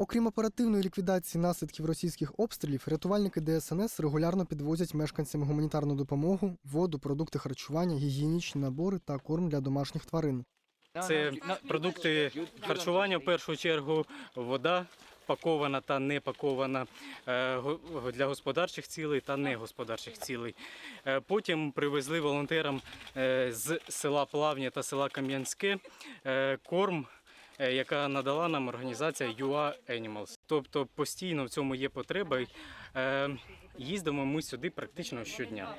Окрім оперативної ліквідації наслідків російських обстрілів, рятувальники ДСНС регулярно підвозять мешканцям гуманітарну допомогу, воду, продукти харчування, гігієнічні набори та корм для домашніх тварин. Це продукти харчування в першу чергу, вода пакована та не пакована е, для господарчих цілей та негосподарчих цілей. Е, Потім привезли волонтерам е, з села Плавня та села Кам'янське корм. Е, Яка надала нам організація UA Animals. Тобто постійно в цьому є потреба. Е, Їздимо ми сюди практично щодня.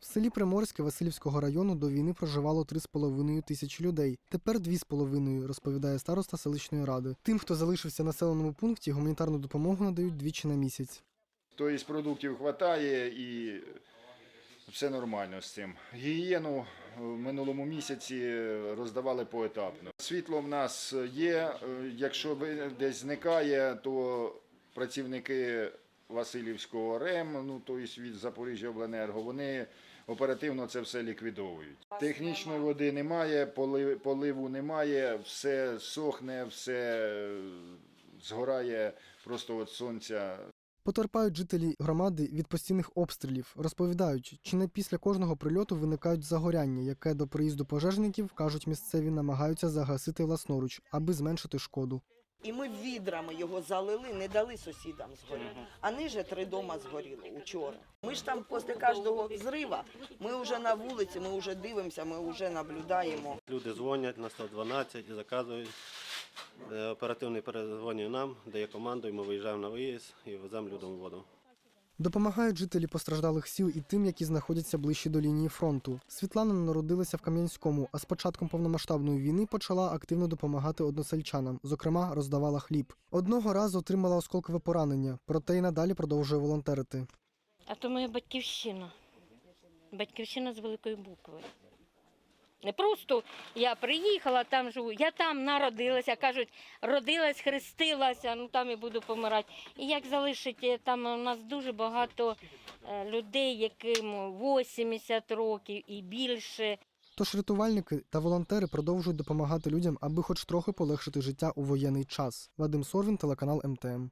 В селі Приморське Васильівського району до війни проживало 3,5 тисячі людей. Тепер 2,5, розповідає староста селищної ради. Тим, хто залишився в населеному пункті, гуманітарну допомогу надають двічі на місяць. Тобто продуктів вистачає і все нормально з цим. Гігієну в минулому місяці роздавали поетапно. Світло в нас є. е, Якщо десь зникає, то працівники Васильівського РЕМ, ну тобто від Запоріжжя Обленерго, вони оперативно це все ліквідовують. Технічної води немає, поли- поливу немає, все сохне, все е, згорає просто від сонця. Потерпають жителі громади від постійних обстрілів. Розповідають, чи не після кожного прильоту виникають загоряння, яке до приїзду пожежників, кажуть місцеві, намагаються загасити власноруч, аби зменшити шкоду. І ми відрами його залили, не дали сусідам згоріти. А ниже три дома згоріло учора. Ми ж там після кожного зрива, ми вже на вулиці, ми вже дивимося, ми вже наблюдаємо. Люди дзвонять на 112 і заказують. Е, Оперативний перезвонює нам, дає команду, і ми виїжджаємо на виїзд і веземо людям воду. Допомагають жителі постраждалих сіл і тим, які знаходяться ближче до лінії фронту. Світлана народилася в Кам'янському, а з початком повномасштабної війни почала активно допомагати односельчанам. Зокрема, роздавала хліб. Одного разу отримала осколкове поранення, проте й надалі продовжує волонтерити. А то моя батьківщина. Батьківщина з великої букви. Не просто я приїхала, там живу, я там народилася, кажуть, родилась, хрестилася, ну там і буду помирати. І як залишить, там у нас дуже багато е, людей, яким 80 років і більше. Тож рятувальники та волонтери продовжують допомагати людям, аби хоч трохи полегшити життя у воєнний час. Вадим Сорвін, телеканал МТМ.